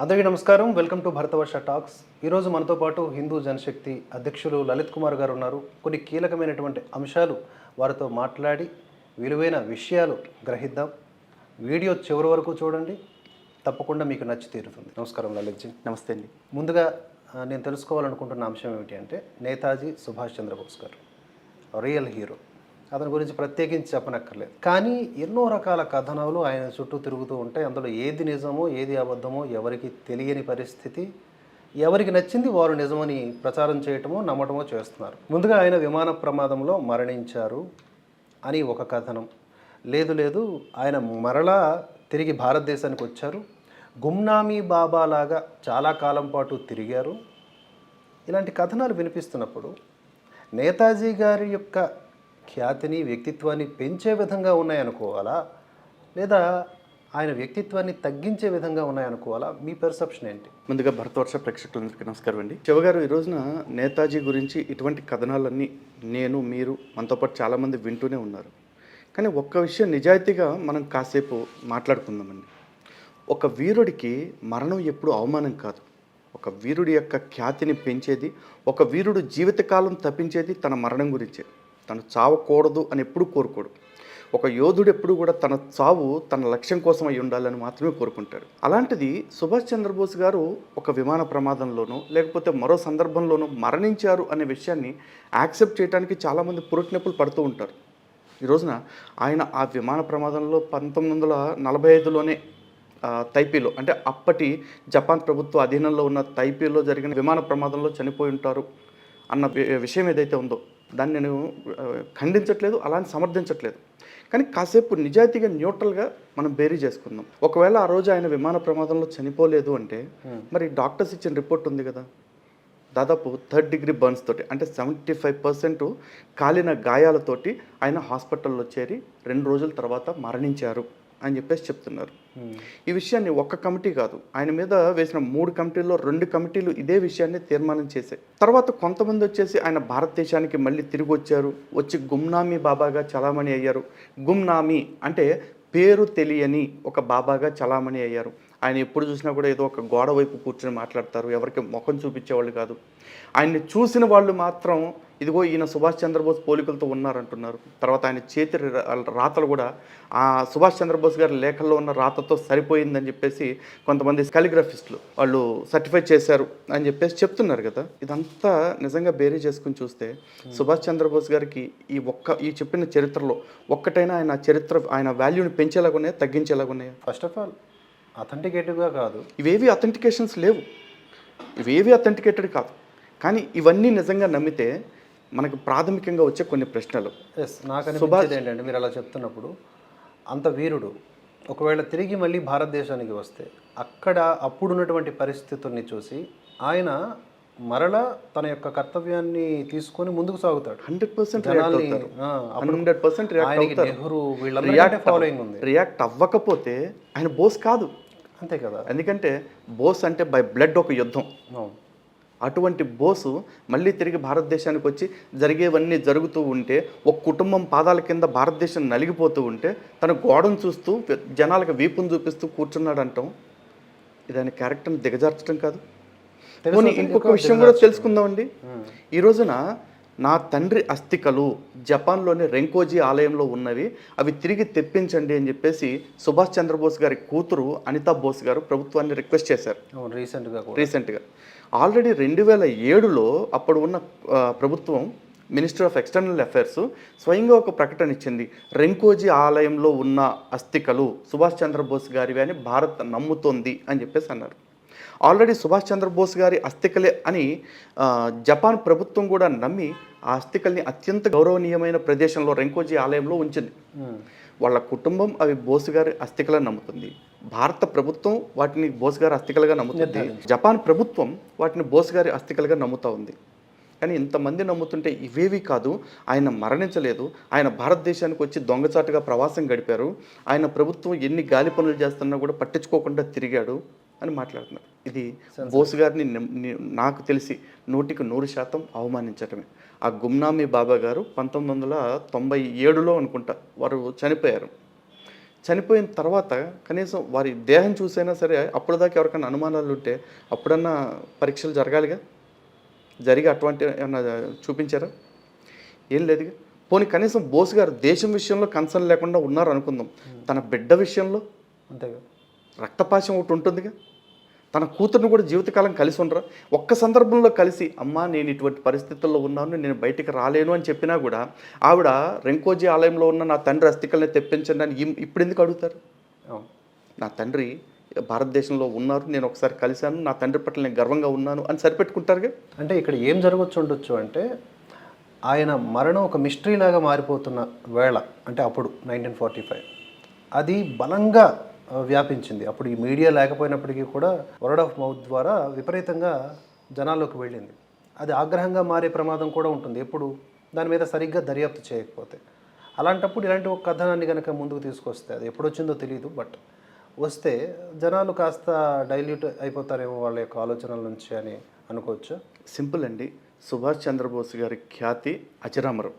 అందరికీ నమస్కారం. Welcome to Bharatavarsha talks. ఈరోజు మనతో పాటు హిందూ జనశక్తి అధ్యక్షులు లలిత్ కుమార్ గారు ఉన్నారు. కొన్ని కీలకమైనటువంటి అంశాలు వారితో మాట్లాడి విలువైన విషయాలు గ్రహిద్దాం. వీడియో చివరి వరకు చూడండి. తప్పకుండా మీకు నచ్చి తీరుతుంది. నమస్కారం లలిత్జీ. నమస్తే అండి. ముందుగా నేను తెలుసుకోవాలనుకుంటున్న అంశం ఏమిటి అంటే నేతాజీ సుభాష్ చంద్రబోస్ గారు రియల్ హీరో. అతని గురించి ప్రత్యేకించి చెప్పనక్కర్లేదు. కానీ ఎన్నో రకాల కథనాలు ఆయన చుట్టూ తిరుగుతూ ఉంటాయి. అందులో ఏది నిజమో ఏది అబద్ధమో ఎవరికి తెలియని పరిస్థితి ఎవరికి నచ్చింది వారు నిజమని ప్రచారం చేయటమో నమ్మటమో చేస్తున్నారు. ముందుగా ఆయన విమాన ప్రమాదంలో మరణించారు అని ఒక కథనం. లేదు లేదు ఆయన మరలా తిరిగి భారతదేశానికి వచ్చారు. గుమ్నామీ బాబా లాగా చాలా కాలం పాటు తిరిగారు. ఇలాంటి కథనాలు వినిపిస్తున్నప్పుడు నేతాజీ గారి యొక్క ఖ్యాతిని వ్యక్తిత్వాన్ని పెంచే విధంగా ఉన్నాయనుకోవాలా? లేదా ఆయన వ్యక్తిత్వాన్ని తగ్గించే విధంగా ఉన్నాయనుకోవాలా? మీ పెర్సెప్షన్ ఏంటి? ముందుగా భరతవర్ష ప్రేక్షకులందరికీ నమస్కారం అండి. శివగారు ఈ రోజున నేతాజీ గురించి ఇటువంటి కథనాలన్నీ నేను మీరు మనతో పాటు చాలామంది వింటూనే ఉన్నారు. కానీ ఒక్క విషయం నిజాయితీగా మనం కాసేపు మాట్లాడుకుందామండి. ఒక వీరుడికి మరణం ఎప్పుడు అవమానం కాదు. ఒక వీరుడి యొక్క ఖ్యాతిని పెంచేది ఒక వీరుడు జీవితకాలం తప్పించేది తన మరణం గురించే. తను చావకూడదు అని ఎప్పుడు కోరుకోడు. ఒక యోధుడు ఎప్పుడు కూడా తన చావు తన లక్ష్యం కోసం అయి ఉండాలని మాత్రమే కోరుకుంటాడు. అలాంటిది సుభాష్ చంద్రబోస్ గారు ఒక విమాన ప్రమాదంలోనో లేకపోతే మరో సందర్భంలోనూ మరణించారు అనే విషయాన్ని యాక్సెప్ట్ చేయడానికి చాలామంది పురుటినొప్పులు పడుతూ ఉంటారు. ఈ రోజున ఆయన ఆ విమాన ప్రమాదంలో పంతొమ్మిది వందల నలభై ఐదులోనే తైపీలో అంటే అప్పటి జపాన్ ప్రభుత్వ అధీనంలో ఉన్న తైపీలో జరిగిన విమాన ప్రమాదంలో చనిపోయి ఉంటారు అన్న విషయం ఏదైతే ఉందో దాన్ని నేను ఖండించట్లేదు అలాని సమర్థించట్లేదు. కానీ కాసేపు నిజాయితీగా న్యూట్రల్గా మనం బేరీ చేసుకుందాం. ఒకవేళ ఆ రోజు ఆయన విమాన ప్రమాదంలో చనిపోలేదు అంటే మరి డాక్టర్స్ ఇచ్చిన రిపోర్ట్ ఉంది కదా? దాదాపు థర్డ్ డిగ్రీ బర్న్స్ తోటి అంటే సెవెంటీ ఫైవ్ పర్సెంట్ కాలిన గాయాలతోటి ఆయన హాస్పిటల్లో చేరి రెండు రోజుల తర్వాత మరణించారు. అని చెప్పేసి చెప్తున్నారు. ఈ విషయాన్ని ఒక్క కమిటీ కాదు ఆయన మీద వేసిన మూడు కమిటీల్లో రెండు కమిటీలు ఇదే విషయాన్ని తీర్మానం చేశాయి. తర్వాత కొంతమంది వచ్చేసి ఆయన భారతదేశానికి మళ్ళీ తిరిగి వచ్చారు. వచ్చి గుమ్నామీ బాబాగా చలామణి అయ్యారు. గుమ్నామీ అంటే పేరు తెలియని ఒక బాబాగా చలామణి అయ్యారు. ఆయన ఎప్పుడు చూసినా కూడా ఏదో ఒక గోడ వైపు కూర్చొని మాట్లాడతారు. ఎవరికి ముఖం చూపించేవాళ్ళు కాదు. ఆయన్ని చూసిన వాళ్ళు మాత్రం ఇదిగో ఈయన సుభాష్ చంద్రబోస్ పోలికలతో ఉన్నారంటున్నారు. తర్వాత ఆయన చేతి రాతలు కూడా ఆ సుభాష్ చంద్రబోస్ గారి లేఖల్లో ఉన్న రాతతో సరిపోయిందని చెప్పేసి కొంతమంది కాలిగ్రఫిస్టులు వాళ్ళు సర్టిఫై చేశారు అని చెప్పేసి చెప్తున్నారు కదా. ఇదంతా నిజంగా బేరీ చేసుకుని చూస్తే సుభాష్ చంద్రబోస్ గారికి ఈ ఒక్క ఈ చెప్పిన చరిత్రలో ఒక్కటైనా ఆయన చరిత్ర ఆయన వాల్యూని పెంచేలాగున్నాయా తగ్గించేలాగున్నాయా? ఫస్ట్ ఆఫ్ ఆల్ అథెంటికేటివ్గా కాదు. ఇవేవి అథెంటికేషన్స్ లేవు. ఇవేవి అథెంటికేటెడ్ కాదు. కానీ ఇవన్నీ నిజంగా నమ్మితే మనకు ప్రాథమికంగా వచ్చే కొన్ని ప్రశ్నలు. ఎస్ నాకు అనిపించేది ఏంటంటే మీరు అలా చెప్తున్నప్పుడు అంత వీరుడు ఒకవేళ తిరిగి మళ్ళీ భారతదేశానికి వస్తే అక్కడ అప్పుడున్నటువంటి పరిస్థితుల్ని చూసి ఆయన మరలా తన యొక్క కర్తవ్యాన్ని తీసుకొని ముందుకు సాగుతాడు. Hundred percent hundred percent react Nehru following ఉంది. రియాక్ట్ అవ్వకపోతే ఆయన బోస్ కాదు. అంతే కదా. ఎందుకంటే బోస్ అంటే బై బ్లడ్ ఒక యుద్ధం. అటువంటి బోసు మళ్ళీ తిరిగి భారతదేశానికి వచ్చి జరిగేవన్నీ జరుగుతూ ఉంటే ఒక కుటుంబం పాదాల కింద భారతదేశం నలిగిపోతూ ఉంటే తన గోడను చూస్తూ జనాలకు వీపును చూపిస్తూ కూర్చున్నాడు అంటాం ఇది ఆయన క్యారెక్టర్ని దిగజార్చడం కాదు. పోనీ ఇంకొక విషయం కూడా తెలుసుకుందామండి. ఈ రోజున నా తండ్రి అస్థికలు జపాన్లోని రెంకోజీ ఆలయంలో ఉన్నవి అవి తిరిగి తెప్పించండి అని చెప్పేసి సుభాష్ చంద్రబోస్ గారి కూతురు అనితా బోస్ గారు ప్రభుత్వాన్ని రిక్వెస్ట్ చేశారు. రీసెంట్గా రీసెంట్గా. ఆల్రెడీ రెండు వేల ఏడులో అప్పుడు ఉన్న ప్రభుత్వం మినిస్టర్ ఆఫ్ ఎక్స్టర్నల్ అఫైర్స్ స్వయంగా ఒక ప్రకటన ఇచ్చింది. రెంకోజీ ఆలయంలో ఉన్న అస్థికలు సుభాష్ చంద్రబోస్ గారివి అని భారత్ నమ్ముతోంది అని చెప్పేసి అన్నారు. ఆల్రెడీ సుభాష్ చంద్రబోస్ గారి అస్థికలే అని జపాన్ ప్రభుత్వం కూడా నమ్మి ఆ అస్థికల్ని అత్యంత గౌరవనీయమైన ప్రదేశంలో రెంకోజీ ఆలయంలో ఉంచింది. వాళ్ళ కుటుంబం అవి బోసు గారి అస్థికలను నమ్ముతుంది. భారత ప్రభుత్వం వాటిని బోస్ గారి అస్థికలుగా నమ్ముతుంది. జపాన్ ప్రభుత్వం వాటిని బోస్ గారి అస్థికలుగా నమ్ముతా ఉంది. కానీ ఇంతమంది నమ్ముతుంటే ఇవేవి కాదు. ఆయన మరణించలేదు. ఆయన భారతదేశానికి వచ్చి దొంగచాటుగా ప్రవాసం గడిపారు. ఆయన ప్రభుత్వం ఎన్ని గాలి పనులు చేస్తున్నా కూడా పట్టించుకోకుండా తిరిగాడు. అని మాట్లాడుతున్నారు. ఇది బోస్ గారిని నాకు తెలిసి నూటికి నూరు శాతం అవమానించటమే. ఆ గుమ్నామీ బాబా గారు పంతొమ్మిది వందల తొంభై ఏడులో అనుకుంటా వారు చనిపోయారు. చనిపోయిన తర్వాత కనీసం వారి దేహం చూసైనా సరే అప్పటిదాకా ఎవరికైనా అనుమానాలు ఉంటే అప్పుడన్నా పరీక్షలు జరగాలిగా? జరిగి అటువంటి ఏమన్నా చూపించారా? ఏం లేదుగా. పోనీ కనీసం బోస్ గారు దేశం విషయంలో కన్సర్న్ లేకుండా ఉన్నారు అనుకుందాం తన బిడ్డ విషయంలో? అంతేగా. రక్తపాశం ఒకటి ఉంటుందిగా. తన కూతుర్ని కూడా జీవితకాలం కలిసి ఉండరా? ఒక్క సందర్భంలో కలిసి అమ్మా నేను ఇటువంటి పరిస్థితుల్లో ఉన్నాను నేను బయటికి రాలేను అని చెప్పినా కూడా ఆవిడ రెంకోజీ ఆలయంలో ఉన్న నా తండ్రి అస్థికల్ని తెప్పించండి అని ఇప్పుడు ఎందుకు అడుగుతారు? నా తండ్రి భారతదేశంలో ఉన్నారు నేను ఒకసారి కలిశాను నా తండ్రి పట్ల నేను గర్వంగా ఉన్నాను అని సరిపెట్టుకుంటారుగా? అంటే ఇక్కడ ఏం జరగచ్చు ఉండొచ్చు అంటే ఆయన మరణం ఒక మిస్టరీ లాగా మారిపోతున్న వేళ అంటే అప్పుడు నైన్టీన్ ఫార్టీ ఫైవ్. అది బలంగా వ్యాపించింది. అప్పుడు ఈ మీడియా లేకపోయినప్పటికీ కూడా వర్డ్ ఆఫ్ మౌత్ ద్వారా విపరీతంగా జనాల్లోకి వెళ్ళింది. అది ఆగ్రహంగా మారే ప్రమాదం కూడా ఉంటుంది. ఎప్పుడు? దాని మీద సరిగ్గా దర్యాప్తు చేయకపోతే. అలాంటప్పుడు ఇలాంటి ఒక కథనాన్ని కనుక ముందుకు తీసుకొస్తే అది ఎప్పుడు వచ్చిందో తెలియదు బట్ వస్తే జనాలు కాస్త డైల్యూట్ అయిపోతారేమో వాళ్ళ యొక్క ఆలోచనల నుంచి అని అనుకోవచ్చు? సింపుల్ అండి. సుభాష్ చంద్రబోస్ గారి ఖ్యాతి అచరామరం.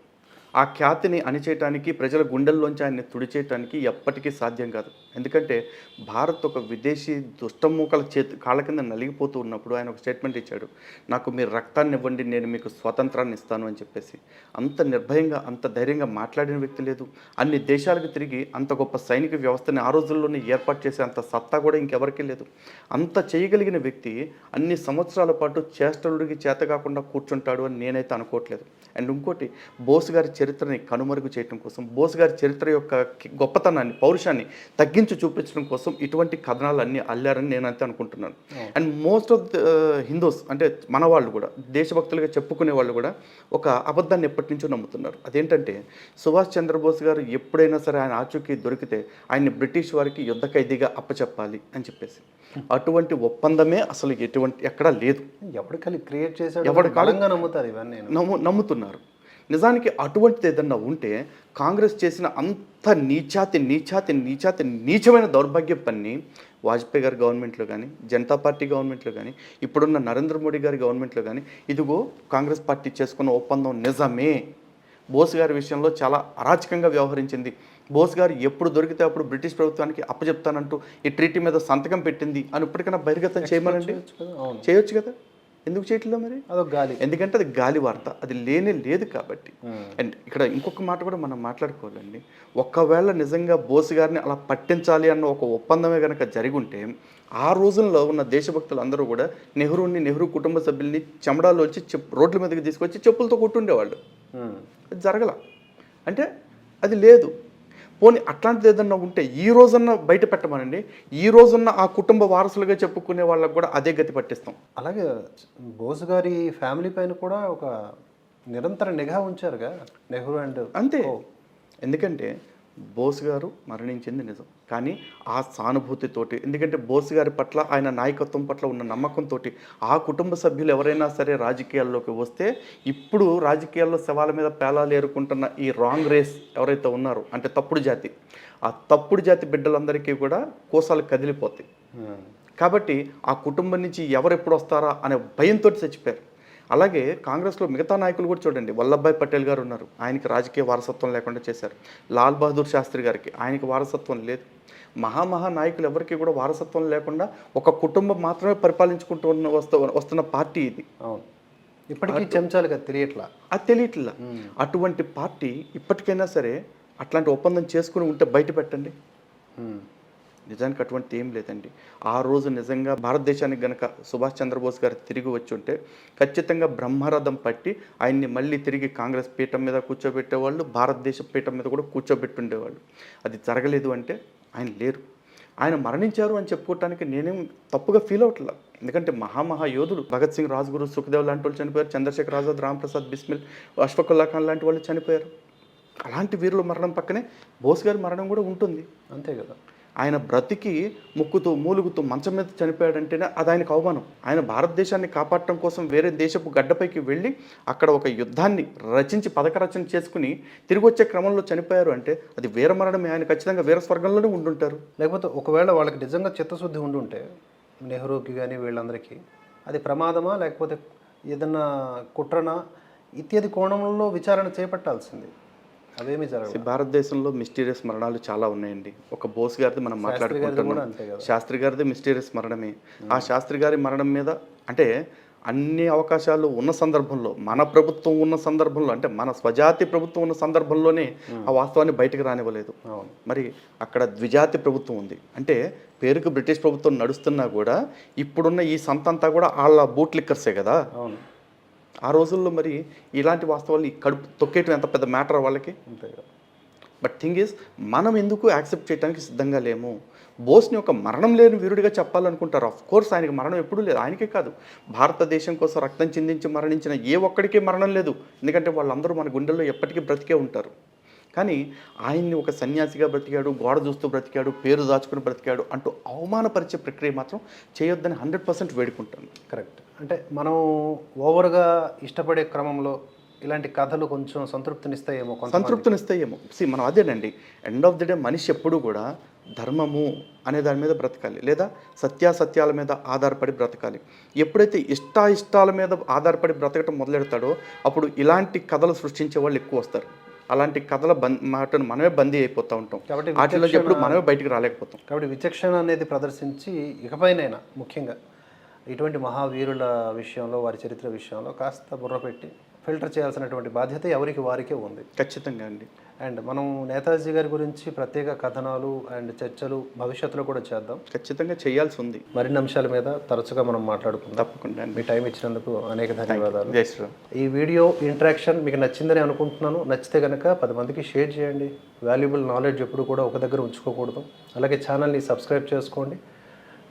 ఆ ఖ్యాతిని అణిచేయటానికి ప్రజల గుండెల్లోంచి ఆయన్ని తుడిచేయటానికి ఎప్పటికీ సాధ్యం కాదు. ఎందుకంటే భారత్ ఒక విదేశీ దుష్టమూకల చేతి కాళ్ళ కింద నలిగిపోతూ ఉన్నప్పుడు ఆయన ఒక స్టేట్మెంట్ ఇచ్చాడు. నాకు మీరు రక్తాన్ని ఇవ్వండి నేను మీకు స్వాతంత్రాన్ని ఇస్తాను అని చెప్పేసి. అంత నిర్భయంగా అంత ధైర్యంగా మాట్లాడిన వ్యక్తి లేదు. అన్ని దేశాలకు తిరిగి అంత గొప్ప సైనిక వ్యవస్థని ఆ రోజుల్లోనే ఏర్పాటు చేసే అంత సత్తా కూడా ఇంకెవరికీ లేదు. అంత చేయగలిగిన వ్యక్తి అన్ని సంవత్సరాల పాటు చేష్టలుడికి చేత కాకుండా కూర్చుంటాడు అని నేనైతే అనుకోవట్లేదు. అండ్ ఇంకోటి బోస్ గారి చరిత్రని కనుమరుగు చేయడం కోసం బోస్ గారి చరిత్ర యొక్క గొప్పతనాన్ని పౌరుషాన్ని తగ్గి తగ్గించి చూపించడం కోసం ఇటువంటి కథనాలు అన్నీ అల్లారని నేనైతే అనుకుంటున్నాను. And most of the Hindus అంటే మన వాళ్ళు కూడా దేశభక్తులుగా చెప్పుకునే వాళ్ళు కూడా ఒక అబద్ధాన్ని ఎప్పటి నుంచో నమ్ముతున్నారు. అదేంటంటే సుభాష్ చంద్రబోస్ గారు ఎప్పుడైనా సరే ఆయన ఆచూకీ దొరికితే ఆయన్ని బ్రిటిష్ వారికి యుద్ధ ఖైదీగా అప్పచెప్పాలి అని చెప్పేసి. అటువంటి ఒప్పందమే అసలు ఎటువంటి ఎక్కడా లేదు. ఎవరికలి క్రియేట్ కాడు- బలంగా నమ్ముతారు ఇవన్నీ. నమ్ము నమ్ముతున్నారు. నిజానికి అటువంటిది ఏదన్నా ఉంటే కాంగ్రెస్ చేసిన అంత నీచాతి నీచాతి నీచాతి నీచమైన దౌర్భాగ్య పని వాజ్పేయి గారి గవర్నమెంట్లో కానీ జనతా పార్టీ గవర్నమెంట్లో కానీ ఇప్పుడున్న నరేంద్ర మోడీ గారి గవర్నమెంట్లో కానీ ఇదిగో కాంగ్రెస్ పార్టీ చేసుకున్న ఒప్పందం నిజమే. బోస్ గారి విషయంలో చాలా అరాచకంగా వ్యవహరించింది. బోస్ గారు ఎప్పుడు దొరికితే అప్పుడు బ్రిటిష్ ప్రభుత్వానికి అప్పచెప్తానంటూ ఈ ట్రీటీ మీద సంతకం పెట్టింది అని ఇప్పటికైనా బహిర్గతం చేయమనండి? చేయొచ్చు కదా అవును. చేయొచ్చు కదా? ఎందుకు చేయట్లేదు మరి? అదొక గాలి. ఎందుకంటే అది గాలి వార్త. అది లేనే లేదు కాబట్టి. అండ్ ఇక్కడ ఇంకొక మాట కూడా మనం మాట్లాడుకోవాలండి. ఒకవేళ నిజంగా బోస్ గారిని అలా పట్టించాలి అన్న ఒక ఒప్పందమే కనుక జరిగి ఉంటే ఆ రోజుల్లో ఉన్న దేశభక్తులు అందరూ కూడా నెహ్రూని నెహ్రూ కుటుంబ సభ్యుల్ని చెమడాలోంచి చెప్ రోడ్ల మీదకి తీసుకొచ్చి చెప్పులతో కొట్టుండేవాళ్ళు. అది జరగల. అంటే అది లేదు. పోనీ అట్లాంటిది ఏదన్నా ఉంటే ఈ రోజన్నా బయట పెట్టమనండి. ఈ రోజున్న ఆ కుటుంబ వారసులుగా చెప్పుకునే వాళ్ళకు కూడా అదే గతి పట్టిస్తాం. అలాగే బోస్ గారి ఫ్యామిలీ పైన కూడా ఒక నిరంతర నిఘా ఉంచారుగా నెహ్రూ అండ్ అంతే. ఎందుకంటే బోస్ గారు మరణించింది నిజం. కానీ ఆ సానుభూతితోటి ఎందుకంటే బోస్ గారి పట్ల ఆయన నాయకత్వం పట్ల ఉన్న నమ్మకంతో ఆ కుటుంబ సభ్యులు ఎవరైనా సరే రాజకీయాల్లోకి వస్తే ఇప్పుడు రాజకీయాల్లో శవాల మీద పేలాలు ఏరుకుంటున్న ఈ రాంగ్ రేస్ ఎవరైతే ఉన్నారో అంటే తప్పుడు జాతి ఆ తప్పుడు జాతి బిడ్డలందరికీ కూడా కోసాలు కదిలిపోతాయి. కాబట్టి ఆ కుటుంబం నుంచి ఎవరు ఎప్పుడు వస్తారా అనే భయంతో చచ్చిపోయారు అలాగే కాంగ్రెస్లో మిగతా నాయకులు కూడా చూడండి వల్లభాయ్ పటేల్ గారు ఉన్నారు. ఆయనకి రాజకీయ వారసత్వం లేకుండా చేశారు. లాల్ బహదూర్ శాస్త్రి గారికి ఆయనకి వారసత్వం లేదు. మహామహా నాయకులు ఎవరికి కూడా వారసత్వం లేకుండా ఒక కుటుంబం మాత్రమే పరిపాలించుకుంటూ ఉన్న వస్తు వస్తున్న పార్టీ ఇది. అవును. ఇప్పటికీ చెంచాలుగా తెలియట్లా? అది తెలియట్లా. అటువంటి పార్టీ ఇప్పటికైనా సరే అట్లాంటి ఒప్పందం చేసుకుని ఉంటే బయట పెట్టండి. నిజానికి అటువంటి ఏం లేదండి. ఆ రోజు నిజంగా భారతదేశానికి గనక సుభాష్ చంద్రబోస్ గారు తిరిగి వచ్చి ఉంటే ఖచ్చితంగా బ్రహ్మరథం పట్టి ఆయన్ని మళ్ళీ తిరిగి కాంగ్రెస్ పీఠం మీద కూర్చోబెట్టేవాళ్ళు భారతదేశ పీఠం మీద కూడా కూర్చోబెట్టుండేవాళ్ళు. అది జరగలేదు అంటే ఆయన లేరు. ఆయన మరణించారు అని చెప్పుకోవటానికి నేనేం తప్పుగా ఫీల్ అవట్లా ఎందుకంటే మహామహా యోధులు భగత్ సింగ్ రాజ్గురు సుఖదేవ్ లాంటి వాళ్ళు చనిపోయారు చంద్రశేఖర్ ఆజాద్ రాంప్రసాద్ బిస్మిల్ అష్ఫకుల్లా ఖాన్ లాంటి వాళ్ళు చనిపోయారు. అలాంటి వీరుల మరణం పక్కనే బోస్ గారి మరణం కూడా ఉంటుంది. అంతే కదా. ఆయన బ్రతికి ముక్కుతూ మూలుగుతూ మంచం మీద చనిపోయాడంటేనే అది ఆయనకు అవమానం. ఆయన భారతదేశాన్ని కాపాడటం కోసం వేరే దేశపు గడ్డపైకి వెళ్ళి అక్కడ ఒక యుద్ధాన్ని రచించి పథక రచన చేసుకుని తిరిగి వచ్చే క్రమంలో చనిపోయారు అంటే అది వీరమరణమే ఆయన ఖచ్చితంగా వీర స్వర్గంలోనే ఉండుంటారు. లేకపోతే ఒకవేళ వాళ్ళకి నిజంగా చిత్తశుద్ధి ఉండి ఉంటే నెహ్రూకి కానీ వీళ్ళందరికీ అది ప్రమాదమా? లేకపోతే ఏదన్నా కుట్రనా? ఇత్యాది కోణంలో విచారణ చేపట్టాల్సింది. అదేమీ జరగదు భారతదేశంలో మిస్టీరియస్ మరణాలు చాలా ఉన్నాయండి. ఒక బోస్ గారిది మనం మాట్లాడుకుంటున్నాం. శాస్త్రి గారిది మిస్టీరియస్ మరణమే. ఆ. శాస్త్రి గారి మరణం మీద అంటే అన్ని అవకాశాలు ఉన్న సందర్భంలో మన ప్రభుత్వం ఉన్న సందర్భంలో అంటే మన స్వజాతి ప్రభుత్వం ఉన్న సందర్భంలోనే ఆ వాస్తవాన్ని బయటకు రానివ్వలేదు. మరి అక్కడ ద్విజాతి ప్రభుత్వం ఉంది. అంటే పేరుకు బ్రిటిష్ ప్రభుత్వం నడుస్తున్నా కూడా ఇప్పుడున్న ఈ సంత అంతా కూడా వాళ్ళ బూట్ లిక్కర్సే కదా. అవును. ఆ రోజుల్లో మరి ఇలాంటి వాస్తవాలు ఈ కడుపు తొక్కేయటం ఎంత పెద్ద మ్యాటర్ వాళ్ళకి? బట్ థింగ్ ఈజ్ మనం ఎందుకు యాక్సెప్ట్ చేయడానికి సిద్ధంగా లేము? బోస్ని ఒక మరణం లేని వీరుడిగా చెప్పాలనుకుంటారు. ఆఫ్ కోర్స్ ఆయనకి మరణం ఎప్పుడూ లేదు. ఆయనకే కాదు. భారతదేశం కోసం రక్తం చిందించి మరణించిన ఏ ఒక్కడికి మరణం లేదు. ఎందుకంటే వాళ్ళందరూ మన గుండెల్లో ఎప్పటికీ బ్రతికే ఉంటారు. కానీ ఆయన్ని ఒక సన్యాసిగా బ్రతికాడు గోడ చూస్తూ బ్రతికాడు పేరు దాచుకుని బ్రతికాడు అంటూ అవమానపరిచే ప్రక్రియ మాత్రం చేయొద్దని హండ్రెడ్ పర్సెంట్ వేడుకుంటాను. కరెక్ట్. అంటే మనం ఓవర్గా ఇష్టపడే క్రమంలో ఇలాంటి కథలు కొంచెం సంతృప్తినిస్తాయేమో సంతృప్తినిస్తాయేమో. సి మనం అదేనండి. ఎండ్ ఆఫ్ ది డే మనిషి ఎప్పుడు కూడా ధర్మము అనే దాని మీద బ్రతకాలి లేదా సత్యాసత్యాల మీద ఆధారపడి బ్రతకాలి. ఎప్పుడైతే ఇష్టాయిష్టాల మీద ఆధారపడి బ్రతకటం మొదలెడతాడో అప్పుడు ఇలాంటి కథలు సృష్టించే వాళ్ళు ఎక్కువ వస్తారు. అలాంటి కథల మాటను మనమే బందీ అయిపోతూ ఉంటాం. కాబట్టి వాటిలో ఎప్పుడు మనమే బయటికి రాలేకపోతాం. కాబట్టి విచక్షణ అనేది ప్రదర్శించి ఇకపైనైనా ముఖ్యంగా ఇటువంటి మహావీరుల విషయంలో వారి చరిత్ర విషయంలో కాస్త బుర్ర పెట్టి ఫిల్టర్ చేయాల్సినటువంటి బాధ్యత ఎవరికి? వారికే ఉంది. ఖచ్చితంగా అండి. అండ్ మనం నేతాజీ గారి గురించి ప్రత్యేక కథనాలు అండ్ చర్చలు భవిష్యత్తులో కూడా చేద్దాం. ఖచ్చితంగా చేయాల్సి ఉంది. మరిన్ని అంశాల మీద తరచుగా మనం మాట్లాడుకుందాం. తప్పకుండా మీ టైం ఇచ్చినందుకు అనేక ధన్యవాదాలు. జై శ్రీరామ్. ఈ వీడియో ఇంటరాక్షన్ మీకు నచ్చిందని అనుకుంటున్నాను. నచ్చితే కనుక పది మందికి షేర్ చేయండి. వాల్యుబుల్ నాలెడ్జ్ ఎప్పుడు కూడా ఒక దగ్గర ఉంచుకోకూడదు. అలాగే ఛానల్ని సబ్స్క్రైబ్ చేసుకోండి.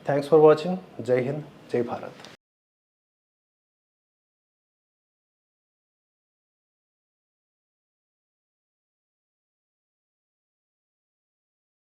థ్యాంక్స్ ఫర్ వాచింగ్ జై హింద్ జై భారత్.